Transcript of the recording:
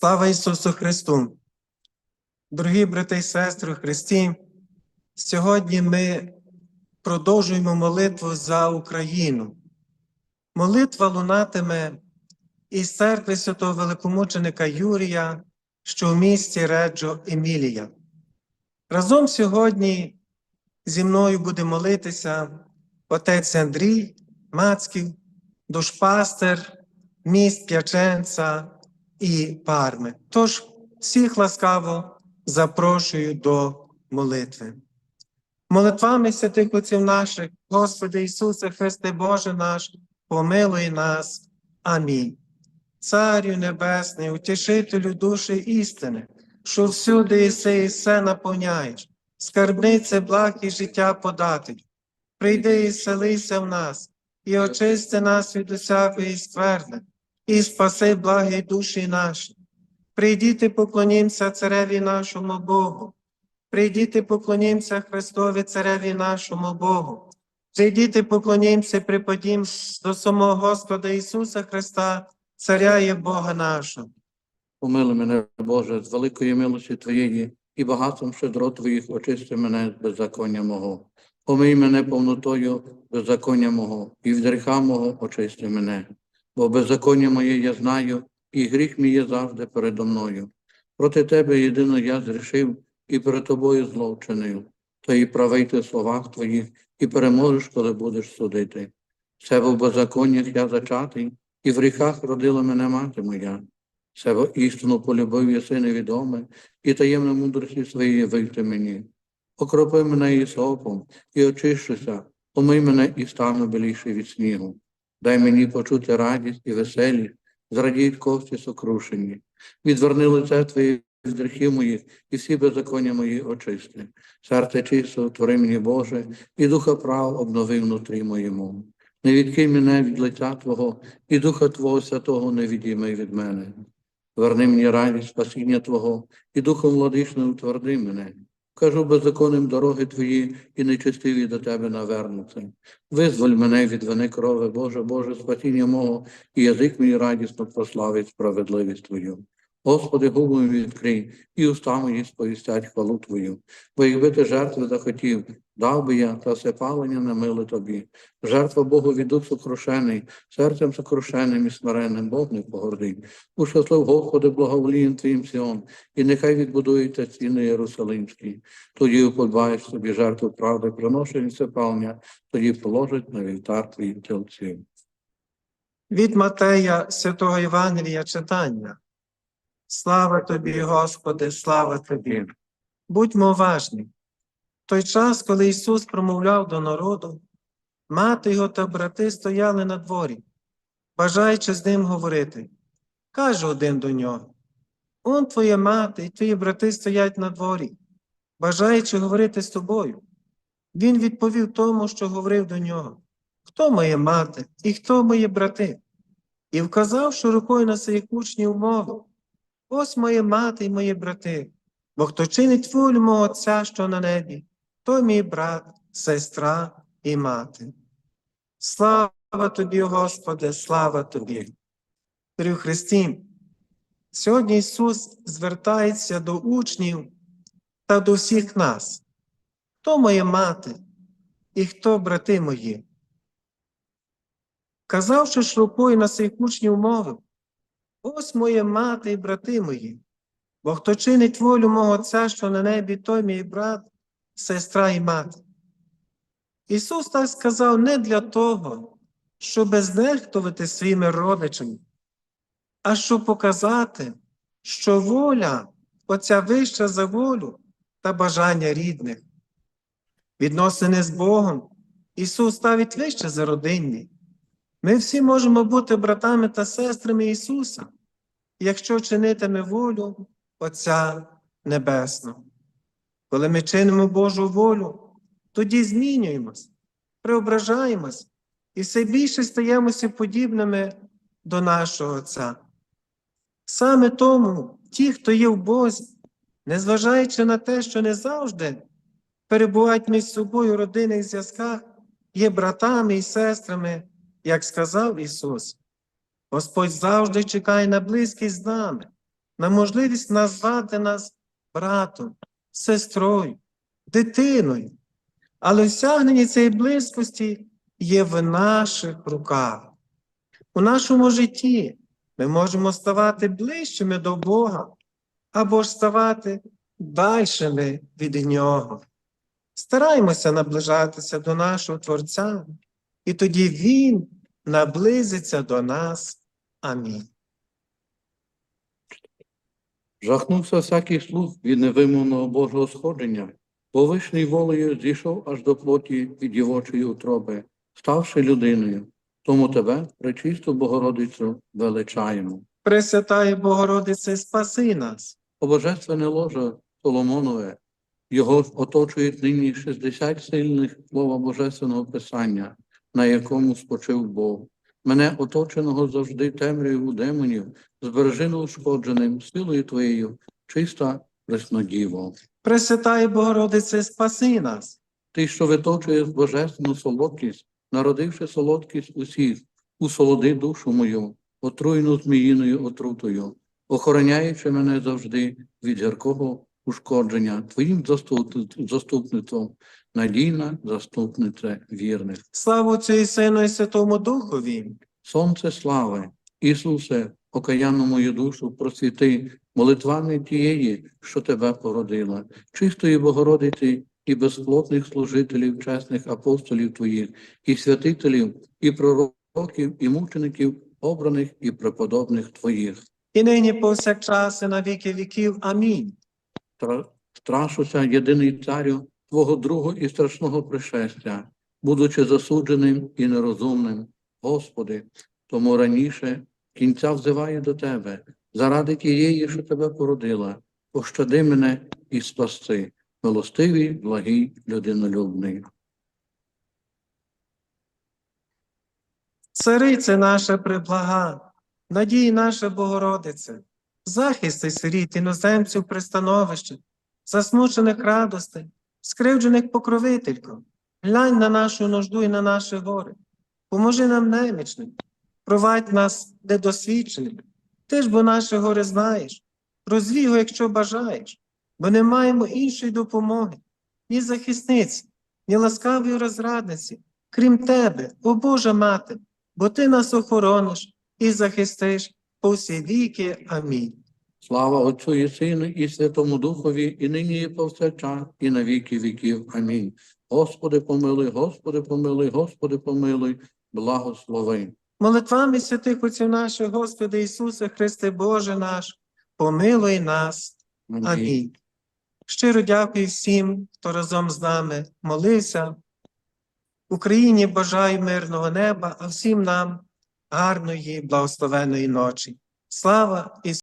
Слава Ісусу Христу! Дорогі брати і сестри Христі, сьогодні ми продовжуємо молитву за Україну. Молитва лунатиме із церкви святого великомученика Юрія, що в місті Реджо Емілія. Разом сьогодні зі мною буде молитися отець Андрій Мацьків, душпастер, міст П'яченца і Парми. Тож всіх ласкаво запрошую до молитви. Молитвами святих отців наших, Господи Ісусе Христе Боже наш, помилуй нас. Амінь. Царю Небесний, утішителю душі істини, що всюди іси і все наповняєш, скарбнице благ і життя подателю. Прийди і селися в нас, і очисти нас від усякої скверни, і спаси благі душі наші. Прийдіте, поклонімся цареві нашому Богу. Прийдіте, поклонімся Христові цареві нашому Богу. Прийдіте, поклонімся, припадім до самого Господа Ісуса Христа, Царя і Бога нашого. Помили мене, Боже, з великої милості Твоєї і багатством щедро Твоїх очисти мене з беззаконня мого. Помий мене повнотою беззаконня мого, і від гріха мого очисти мене. Бо беззаконня моє я знаю, і гріх мій є завжди передо мною. Проти Тебе єдино я зрішив, і перед Тобою зло вчинив. То і правий ти в словах Твоїх, і переможеш, коли будеш судити. Це в беззаконнях я зачатий, і в гріхах родила мене мати моя. Себе істину полюбив єси невідоме, і таємно мудрості своєї вийти мені. Окропи мене ісопом, і очищуся, помий мене і стану біліший від снігу. Дай мені почути радість і веселість, зрадіють кості сокрушені. Відверни лице Твоє від гріхів моїх, і всі беззаконня мої очисти. Серце чисто, твори мені, Боже, і духа прав обнови внутрі моєму. Не відкинь мене від лиця Твого, і Духа Твого Святого не відійми від мене. Верни мені радість спасіння Твого, і Духом владичним утверди мене. Кажу беззаконним дороги Твої, і нечистиві до Тебе навернуться. Визволь мене від вини крови, Боже, Боже, спасіння мого, і язик мій радісно прославить справедливість Твою. Господи, губи відкрий, і уста мої сповістять хвалу Твою. Бо якби ти жертви захотів, дав би я та все палення на миле тобі. Жертва Богу від сокрушений, серцем сокрушеним і смиренним Бог не погордить. Ущаслив Господи, благоволієм Твоїм Сіон, і нехай відбудується ціни Єрусалимські. Тоді уподбаєш собі жертву правди, приношення все палення, тоді положить на вівтар твоїх тілців. Від Матея Святого Євангелія читання. Слава тобі, Господи, слава тобі. Будьмо уважні. Той час, коли Ісус промовляв до народу, мати його та брати стояли на дворі, бажаючи з ним говорити. Каже один до нього: Он твоя мати і твої брати стоять на дворі, бажаючи говорити з тобою. Він відповів тому, що говорив до нього: Хто моя мати і хто мої брати? І вказавши рукою на своїх учнів мовив, Ось моя мати і мої брати, бо хто чинить волю мого Отця, що на небі, той мій брат, сестра і мати. Слава тобі, Господи, слава тобі. Дорі Христі, сьогодні Ісус звертається до учнів та до всіх нас. Хто моя мати і хто брати мої? Казавши ж на своїх учнів мовив, Ось моя мати і брати мої, бо хто чинить волю мого Отця, що на небі, той мій брат, сестра і мати. Ісус так сказав не для того, щоб знехтувати своїми родичами, а щоб показати, що воля Отця вища за волю та бажання рідних. Відносини з Богом Ісус ставить вище за родинні. Ми всі можемо бути братами та сестрами Ісуса, якщо чинитиме волю Отця Небесного. Коли ми чинимо Божу волю, тоді змінюємось, преображаємось і все більше стаємося подібними до нашого Отця. Саме тому ті, хто є в Бозі, незважаючи на те, що не завжди перебувають між собою в родинних зв'язках, є братами і сестрами як сказав Ісус, Господь завжди чекає на близькість з нами, на можливість назвати нас братом, сестрою, дитиною. Але осягнення цієї близькості є в наших руках. У нашому житті ми можемо ставати ближчими до Бога або ж ставати дальшими від Нього. Стараймося наближатися до нашого Творця, і тоді Він наблизиться до нас. Амінь. Жахнувся всякий слух від невимовного Божого сходження, бо вишній волею зійшов аж до плоті від дівочої утроби, ставши людиною. Тому тебе, пречисту Богородицю, величаємо. Пресвятає Богородице, спаси нас. О божественне ложе Соломонове, його оточують нині 60 сильних слова Божественного Писання, на якому спочив Бог. Мене, оточеного завжди темрявою демонів, збережи неушкодженим силою Твоєю, чиста Преснодіво. Пресвятає Богородице, спаси нас. Ти, що виточуєш божественну солодкість, народивши солодкість усіх, усолоди душу мою, отруйну зміїною отрутою, охороняючи мене завжди від гіркого ушкодження, Твоїм заступництвом, надійна заступниця вірних. Слава Отцю і Сину і Святому Духові. Сонце слави, Ісусе, окаянну мою душу просвіти молитвами тієї, що тебе породила, чистої Богородиці і безплотних служителів, чесних апостолів Твоїх, і святителів, і пророків, і мучеників, обраних і преподобних Твоїх. І нині повсякчас і на віки віків. Амінь. Страшуся, єдиний царю, Твого другого і страшного пришестя, будучи засудженим і нерозумним, Господи, тому раніше кінця взиваю до Тебе, заради тієї, що Тебе породила, пощади мене і спасти, милостивий, благий, людинолюбний. Царице наша преблага, надій наша Богородице, захисти сиріт, іноземців пристановище, засмучених радостей, скривджених покровителько, глянь на нашу нужду і на наші гори, поможи нам немічним, провадь нас недосвідченим, ти ж бо наші гори знаєш, розвій якщо бажаєш, бо не маємо іншої допомоги, ні захисниці, ні ласкавої розрадниці, крім тебе, о Божа мати, бо ти нас охорониш і захистиш по всі віки. Амінь. Слава Отцю і Сину, і Святому Духові, і нині, і повсякчас, і на віки віків. Амінь. Господи, помилуй, Господи, помилуй, Господи, помилуй, благослови. Молитвами святих отців наших, Господи Ісусе Христе Боже наш, помилуй нас. Амінь. Щиро дякую всім, хто разом з нами молився. Україні бажаю мирного неба, а всім нам гарної, благословеної ночі. Слава Ісусу!